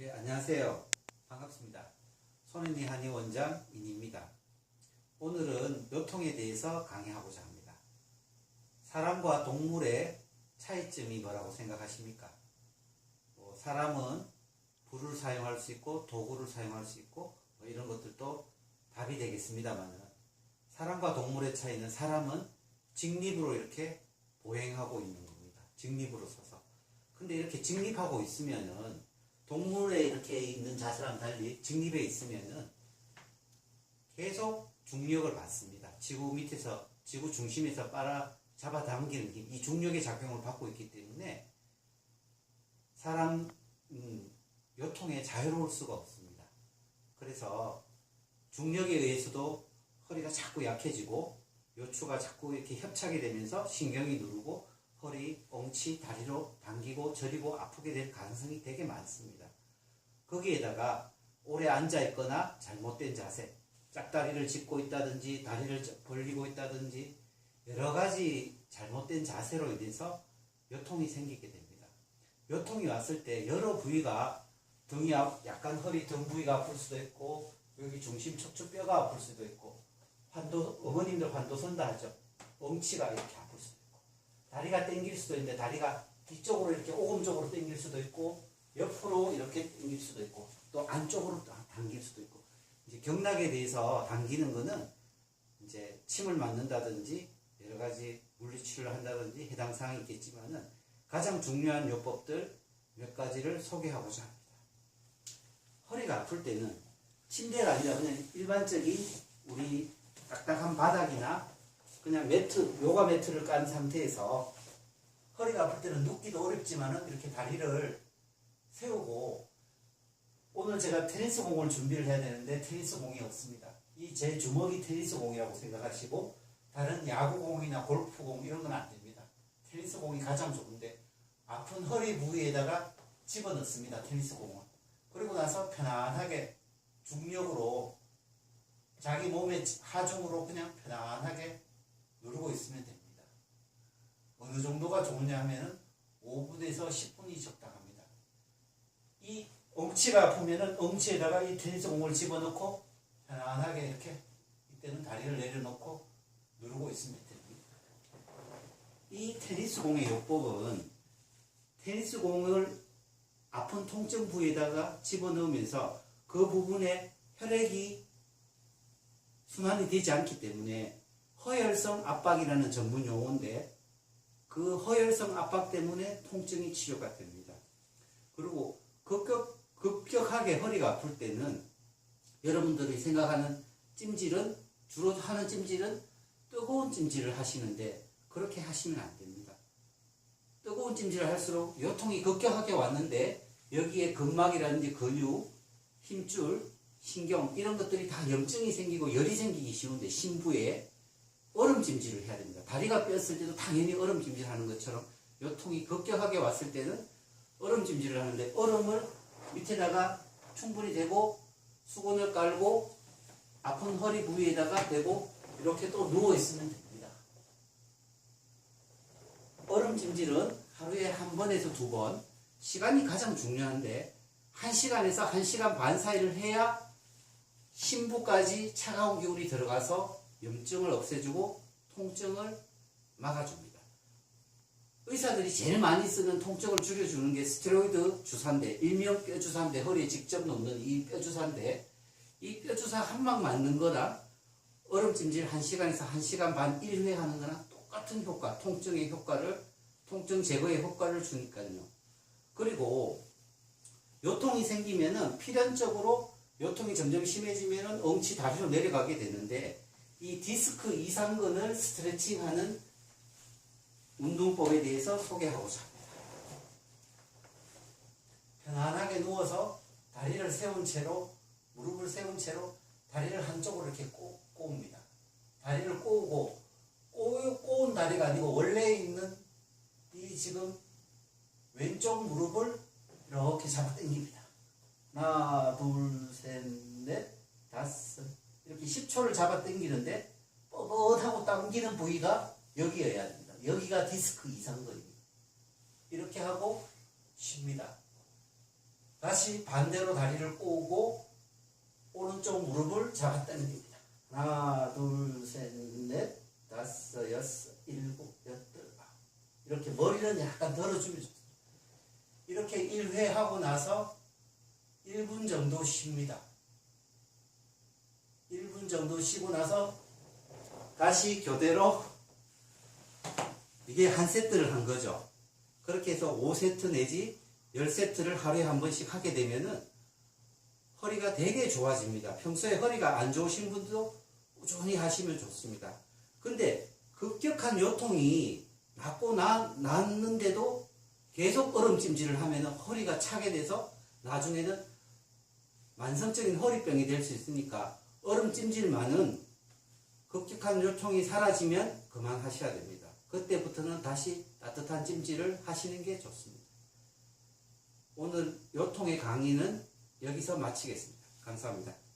예, 안녕하세요. 반갑습니다. 손은희 한의 원장 인입니다. 오늘은 요통에 대해서 강의하고자 합니다. 사람과 동물의 차이점이 뭐라고 생각하십니까? 뭐 사람은 불을 사용할 수 있고 도구를 사용할 수 있고 뭐 이런 것들도 답이 되겠습니다만 사람과 동물의 차이는 사람은 직립으로 이렇게 보행하고 있는 겁니다. 직립으로 서서. 근데 이렇게 직립하고 있으면은 동물에 이렇게 있는 자세랑 달리 직립에 있으면은 계속 중력을 받습니다. 지구 밑에서 지구 중심에서 빨아 잡아당기는 힘, 이 중력의 작용을 받고 있기 때문에 사람 음, 요통에 자유로울 수가 없습니다. 그래서 중력에 의해서도 허리가 자꾸 약해지고 요추가 자꾸 이렇게 협착이 되면서 신경이 누르고 허리, 엉치, 다리로 당기고 저리고 아프게 될 가능성이 되게 많습니다. 거기에다가 오래 앉아 있거나 잘못된 자세, 짝다리를 짚고 있다든지 다리를 벌리고 있다든지 여러 가지 잘못된 자세로 인해서 요통이 생기게 됩니다. 요통이 왔을 때 여러 부위가 등이 아- 약간 허리 등 부위가 아플 수도 있고 여기 중심 척추뼈가 아플 수도 있고 환도 어머님들 환도 선다 하죠. 엉치가 이렇게 아플 수도 있고 다리가 당길 수도 있는데 다리가 뒤쪽으로 이렇게 오금쪽으로 당길 수도 있고 옆으로 이렇게 당길 수도 있고 또 안쪽으로 또 당길 수도 있고 이제 경락에 대해서 당기는 거는 이제 침을 맞는다든지 여러 가지 물리치료를 한다든지 해당 사항이 있겠지만은 가장 중요한 요법들 몇 가지를 소개하고자 합니다. 허리가 아플 때는 침대가 아니라 그냥 일반적인 우리 딱딱한 바닥이나 그냥 매트, 요가 매트를 깐 상태에서 허리가 아플 때는 눕기도 어렵지만은 이렇게 다리를 세우고 오늘 제가 테니스 공을 준비를 해야 되는데 테니스 공이 없습니다. 이 제 주먹이 테니스 공이라고 생각하시고 다른 야구 공이나 골프 공 이런 건 안 됩니다. 테니스 공이 가장 좋은데 아픈 허리 부위에다가 집어넣습니다. 테니스 공을. 그리고 나서 편안하게 중력으로 자기 몸의 하중으로 그냥 편안하게 누르고 있으면 됩니다. 어느 정도가 좋으냐 하면은 5분에서 10분이 적당합니다. 이 엉치가 아프면은 엉치에다가 이 테니스 공을 집어넣고 편안하게 이렇게 이때는 다리를 내려놓고 누르고 있으면 됩니다. 이 테니스 공의 요법은 테니스 공을 아픈 통증 부위에다가 집어넣으면서 그 부분에 혈액이 순환이 되지 않기 때문에 허혈성 압박이라는 전문 용어인데 그 허혈성 압박 때문에 통증이 치료가 됩니다. 그리고 급격, 급격하게 허리가 아플 때는 여러분들이 생각하는 찜질은 주로 하는 찜질은 뜨거운 찜질을 하시는데 그렇게 하시면 안 됩니다. 뜨거운 찜질을 할수록 요통이 급격하게 왔는데 여기에 근막이라든지 근육, 힘줄, 신경 이런 것들이 다 염증이 생기고 열이 생기기 쉬운데 신부에 얼음 찜질을 해야 됩니다. 다리가 뼈었을 때도 당연히 얼음 찜질하는 것처럼 요통이 급격하게 왔을 때는 얼음 찜질을 하는데 얼음을 밑에다가 충분히 대고 수건을 깔고 아픈 허리 부위에다가 대고 이렇게 또 누워 있으면 됩니다. 얼음 찜질은 하루에 한 번에서 두 번, 시간이 가장 중요한데, 한 시간에서 한 시간 반 사이를 해야 심부까지 차가운 기운이 들어가서 염증을 없애주고 통증을 막아줍니다. 의사들이 제일 많이 쓰는 통증을 줄여주는 게 스테로이드 주사인데, 일명 뼈주사인데, 허리에 직접 놓는 이 뼈주사인데, 이 뼈주사 한 방 맞는 거나 얼음 찜질 1시간에서 1시간 반 1회 하는 거나 똑같은 효과, 통증의 효과를, 통증 제거의 효과를 주니까요. 그리고 요통이 생기면은 필연적으로 요통이 점점 심해지면은 엉치 다리로 내려가게 되는데 이 디스크 이상근을 스트레칭하는 운동법에 대해서 소개하고자 합니다. 편안하게 누워서 다리를 세운 채로 무릎을 세운 채로 다리를 한쪽으로 이렇게 꼬, 꼬웁니다. 다리를 꼬우고 꼬, 꼬운 다리가 아니고 원래 있는 이 지금 왼쪽 무릎을 이렇게 잡아 당깁니다. 하나, 둘, 10초를 잡아 당기는데 뻣뻣하고 당기는 부위가 여기여야 됩니다. 여기가 디스크 이상거입니다. 이렇게 하고 쉽니다. 다시 반대로 다리를 꼬고 오른쪽 무릎을 잡아 당깁니다. 하나, 둘, 셋, 넷, 다섯, 여섯, 일곱, 여덟. 이렇게 머리는 약간 들어주면 좋습니다. 이렇게 1회 하고 나서 1분 정도 쉽니다. 1분 정도 쉬고 나서 다시 교대로 이게 한 세트를 한 거죠. 그렇게 해서 5세트 내지 10세트를 하루에 한 번씩 하게 되면은 허리가 되게 좋아집니다. 평소에 허리가 안 좋으신 분도 꾸준히 하시면 좋습니다. 근데 급격한 요통이 낫고 나, 낫는데도 계속 얼음찜질을 하면 허리가 차게 돼서 나중에는 만성적인 허리병이 될 수 있으니까 얼음 찜질만은 급격한 요통이 사라지면 그만 하셔야 됩니다. 그때부터는 다시 따뜻한 찜질을 하시는 게 좋습니다. 오늘 요통의 강의는 여기서 마치겠습니다. 감사합니다.